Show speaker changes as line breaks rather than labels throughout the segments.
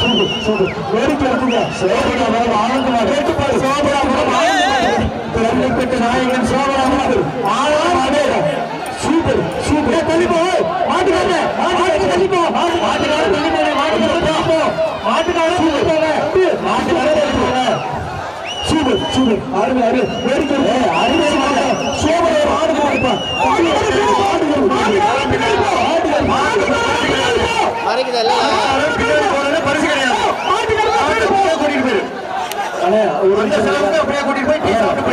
Super super வேடிக்கை எடுத்துங்க. சோபராமரம் ஆனந்தமாக கேட்டுப்பாரு சோபராமரம் பெற்ற நாயகன் சோபராமரம் ஆனந்தமாக சூப்பர் சூப்பர். தள்ளி போ மாட்டுக்காரங்க மாட்டுக்காரங்க தள்ளி போ மாட்டுக்காரங்க தள்ளி போங்க மாட்டுக்காரங்க தள்ளி போ மாட்டுக்காரங்க தள்ளி போங்க மாட்டுக்காரங்க தள்ளி போங்க சூப்பர் சூப்பர். அருமை அருமை. வேடிக்கை அருமை சோபரை ஆடு போடுப்பா
மறைக்குதல்ல
அண்ணே, ஒரு நிமிஷம்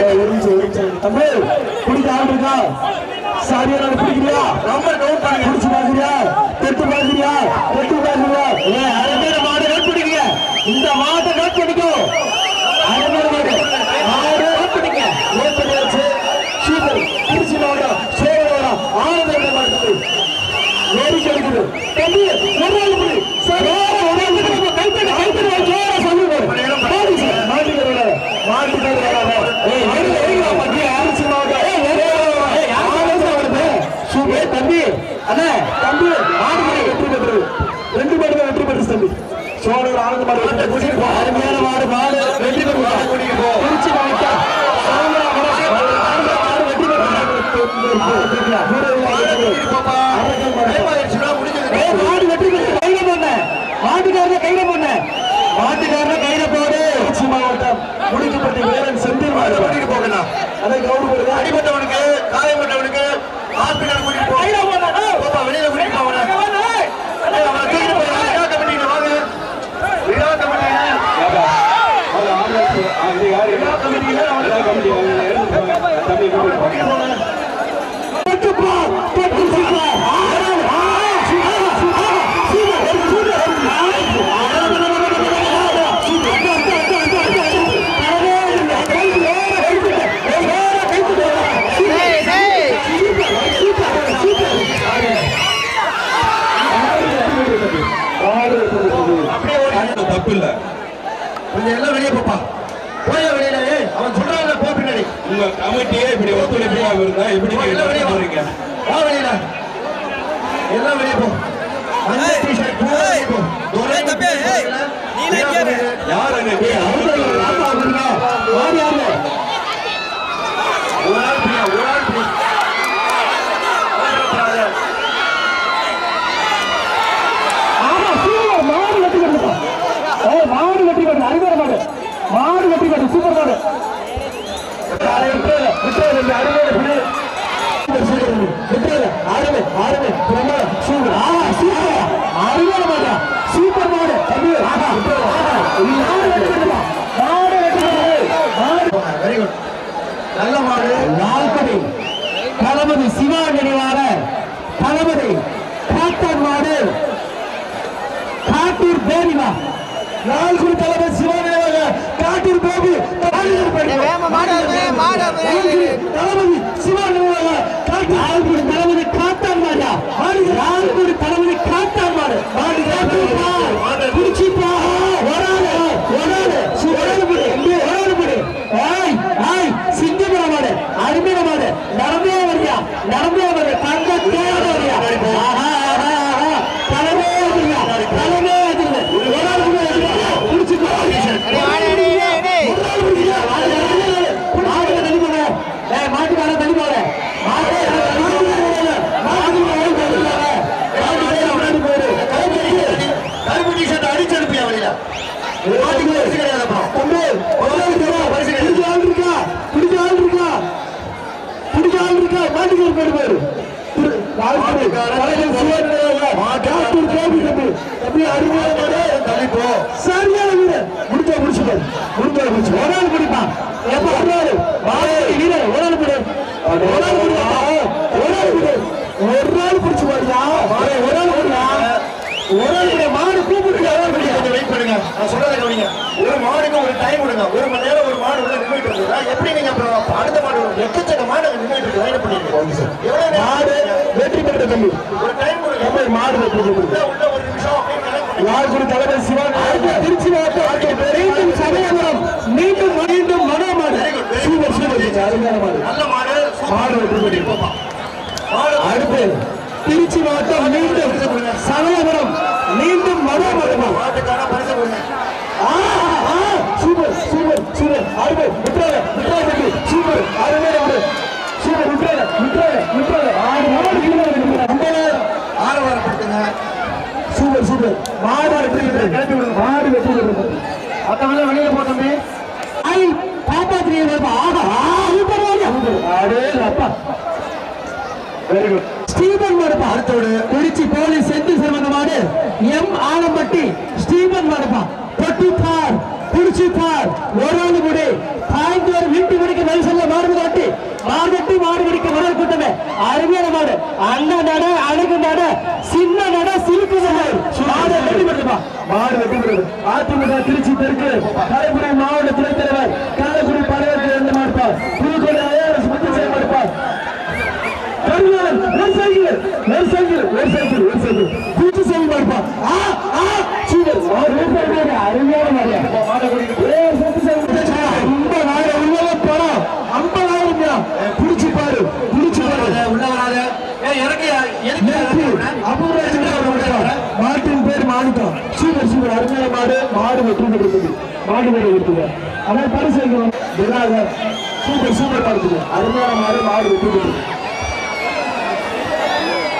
ஏய், ஒரு நிமிஷம், ஒரு நிமிஷம். தம்பி, பிடிக்க ஆள் இருக்கா? சாரியா நாடு பிடிக்கிறியா? பிடிச்சு பார்க்கறியா? தொட்டு பார்க்கறியா? தொட்டு பார்க்கறியா? ஏய், அருமையான மாடு note பண்ணிக்கங்க. இந்த மாட்டை note பண்ணிக்கோ. அருமையான மாடு. மாடு note பண்ணிக்க. note பண்ணியாச்சு. சூப்பர். திருச்சி மாவட்டம், சேவரம், ஆனந்தபுரம் மாவட்டத்தில் வேடிக்கை இருக்குது. தம்பி, ஒரு ஆள் பிடி. சரி, ஒரு ஆள் பிடி. கைத்தட்டு, கைத்தட்டு, ஜோரா சொல்லுங்க. மாடு சார், மாட்டுக்காரர் வேற. மாட்டுக்காரர் வேற. ஏய், எங்க, எங்க மத்திய அரசு மாவட்டம். ஏய், ஏய், ஏய், ஏய், யார் பேச வருது? சூப்பர், தம்பி, அண்ணே, தம்பி, மாடு மாடு வெற்றி பெற்றது. ரெண்டு மாடுமே வெற்றி பெற்றது தம்பி. சோழர் ஆனந்த மாடு வெற்றி பெற்றது. அருமையான மாடு, மாடு வெற்றி பெற்றது. திருச்சி மாவட்டம், சோழராமரம், ஆனந்த மாடு வெற்றி பெற்றது. ஏய், மாடு வெற்றி பெற்றது. கையில போடுண்ணே. மாட்டுக்காரனை கையில போடுண்ணே. மாட்டுக்காரனை கையில போடு திருச்சி மாவட்டம் முடிக்கப்பட்ட வீரன் செந்தில் மாடு போகலாம் அதை கவுண்ட்
அடிபட்டவனுக்கு காயப்பட்டவனுக்கு ஹாஸ்பிட்டல் கூட்டிட்டு போ.
கையில போடுண்ணே.
பாப்பா, வெளியில கூட்டிட்டு போங்க ஏய், அவனை தூக்கிட்டு போய் விழா கமிட்டியில வாங்க விழா கமிட்டியில விழா கமிட்டியில அவனை கூட்டிட்டு போங்க
தொட்டுப்பா, தொட்டு சீக்கிரம். ஆ, ஆ, சீக்கிரம், சீக்கிரம், சீக்கிரம், சீக்கிரம்.
டேய் டேய்
அப்படியே ஓடி
தப்பு இல்ல
கொஞ்சம் எல்லாம் வெளியே போப்பா போய் வெளியில ஏய், அவன் சொல்றான்ல போ பின்னாடி
உங்க கமிட்டியே இப்படி ஒத்துழைப்பா இருந்தா எப்படி. போறீங்க
எல்லாம் வெளியே போ. மஞ்சள் டிஷர்ட்
தளபதி சிவா நினைவாக தளபதி காட்டன் மாடு. காட்டூர் பேபிமா லால்குடி தளபதி சிவா நினைவாக காட்டூர் பேபி. தளபதி சிவா நினைவாக காட்டூர் தளபதி தள்ளி
போ
சரியான வீரர் முடிஞ்சா முடிச்சுப்பாரு முடிஞ்சா முடிச்சு. ஒரு ஆள் பிடிப்பான் எப்ப ஒரு ஆள்? வாழை வீரர். ஒரு ஆள் பிடி ஒரு ஆள் பிடிப்பா ஒரு ஆள் பிடி ஒரு ஆள் பிடிச்சு பாருயா ஒரு ஆள் பிடியா ஒரு ஆள் பிடி மாடு ஒரு ஆள் பிடியா
கொஞ்சம் வெயிட் பண்ணுங்க. நான் சொல்றதை கவனிங்க. ஒரு மாடுக்கு ஒரு டைம் கொடுங்க. ஒரு மணி நேரம் ஒரு மாடு உள்ள நின்றுட்டு இருக்குதா? எப்படி நீங்க அப்புறம் அடுத்த மாடு? எக்கச்சக்க மாடு நின்றுட்டு இருக்கு? லைன் பண்ணிருக்கீங்க எவ்வளவு நேரம்
மாடு வெற்றி பெற்ற தம்பி.
ஒரு டைம் கொடுங்க.
மாடு வெற்றி பெற்றது
உள்ள ஒரு
லால்குடி தலைவர் சிவன் திருச்சி மாவட்டம் மீண்டும் சமயபுரம். மீண்டும் மீண்டும் மனோமாடு. Super super. அருமையான மாடு.
நல்ல மாடு.
மாடு அடுத்து திருச்சி மாவட்டம் மீண்டும் சமயபுரம். மீண்டும் மாடு வெற்றி பெற்று மாடு வெற்றி பெற்று மத்தவங்க ஸ்டீபன் மடுப்பா அடுத்தோடு திருச்சி போலீஸ் செந்தில் சிறந்த மாடு எம் ஆலம்பட்டி ஸ்டீபன் மடுப்பா தொட்டி பார் குறிச்சி பார் ஒரு ஆளு முடி. பாய்ந்து ஒரு வீட்டு முடிக்க வயசுல மாடு காட்டி. மாடு கட்டி மாடு கடிக்க முதல் கூட்டமே. அருமையான மாடு. அந்த நட. விடுப்பா மாடு அதிமுக திருச்சி தெற்கு. கலைக்குடி மாவட்ட துணைத் தலைவர் காலக்குடி படையருக்கு இருந்து மாட்டார் புதுக்கோட்டை ஐஆர்எஸ் முத்துசாமி மாடுப்பா கருணாலன் ஒரு சைக்கிள் ஒரு சைக்கிள் ஒரு சைக்கிள் ஒரு சைக்கிள் கூட்டு செய்ய மாட்டா அருமையான மாதிரியா ஏ சத்து செய்ய ரொம்ப நாளை உள்ள பணம் ஐம்பதாயிரம் ரூபாய் புடிச்சு பாரு புடிச்சு பாரு
உள்ள வராத ஏய் இறங்கி
நேற்று அபூர்வராஜ் மாட்டின் பேர் மாணிக்கம் சூப்பர் சூப்பர் அருமையான மாடு மாடு வெற்றி பெற்றது மாடு வெற்றி பெற்றது அதான் பரிசு தினாகர் சூப்பர் சூப்பர் மாடு அருமையான மாடு மாடு வெற்றி பெற்றது.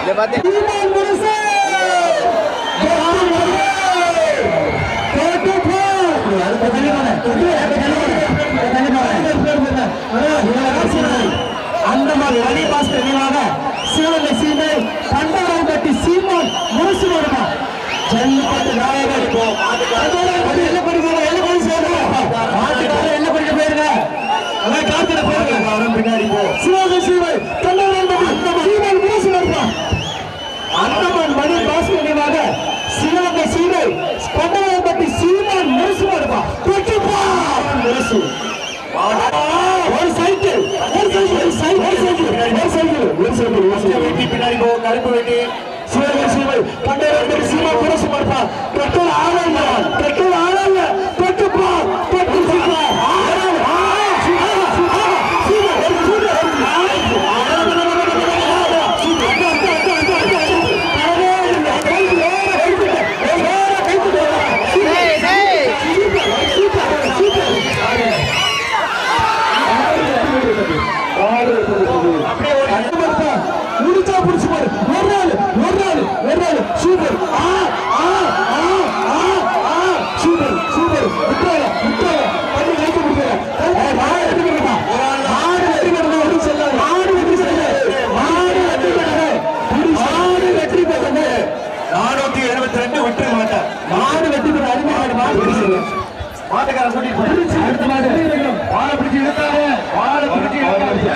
இதை பார்த்து
சீமான் முரசு! கேட்டு போ! அந்தமான் மணி பாஸ்கர் நினைவாக சிவகங்கை சீமை கண்டவரம் கட்டி சீமான் முரசு வருமா ஜல்லிக்கட்டு நாயகர் இப்போ என்ன படிக்கணும் என்ன பண்ணி சேருங்க மாட்டுக்காரர் என்ன படிக்க போயிருங்க அதான் காத்துல போயிருங்க பின்னாடி போ சிவகங்கை சீமை கண்டவரம் கட்டி சீமான் முரசு வருமா அந்தமான் மணி பாஸ்கர் நினைவாக சிவகங்கை சீமை கண்டவரம் கட்டி சீமான் முரசு வருமா தொட்டுப்பா முரசு ஒரு சைக்கிள் ஒரு சைக்கிள் ஒரு சைக்கிள் ஒரு சைக்கிள் ஒரு சைக்கிள் ஒரு சைக்கிள் வெட்டி பின்னாடி போ கருப்பு வெட்டி சிவகங்கை சீமை கண்டவரம் சீமா புரசு மறுப்பா பெட்ரோல் ஆளல்ல பெட்ரோல் ஆளல்ல தொட்டுப்பா தொட்டு சீமா
டேய் டேய்
முடிச்சா புடிச்சு பாரு ஒரு நாள் ஒரு நாள் ஒரு நாள் சூப்பர் ஆ ஆ ஆ ஆ ஆ சூப்பர் சூப்பர் விட்டுறாத விட்டுறாத பண்ணி கைக்கு கொடுக்குற மாடு வெட்டி கொடுப்பா மாடு வெட்டி கொடுக்க ஒரு செல்ல மாடு வெட்டி செல்ல மாடு வெட்டி கொடுக்க மாடு வெட்டி கொடுக்க
நானூத்தி எழுபத்தி ரெண்டு விட்டுற மாட்டேன்
மாடு வெட்டி கொடுக்க அருமையான மாடு வெட்டி செல்ல
மாட்டுக்காரன் கூட்டிட்டு
அடுத்த மாடு
வாழை பிடிச்சி இழுக்காத வாழை பிடிச்சி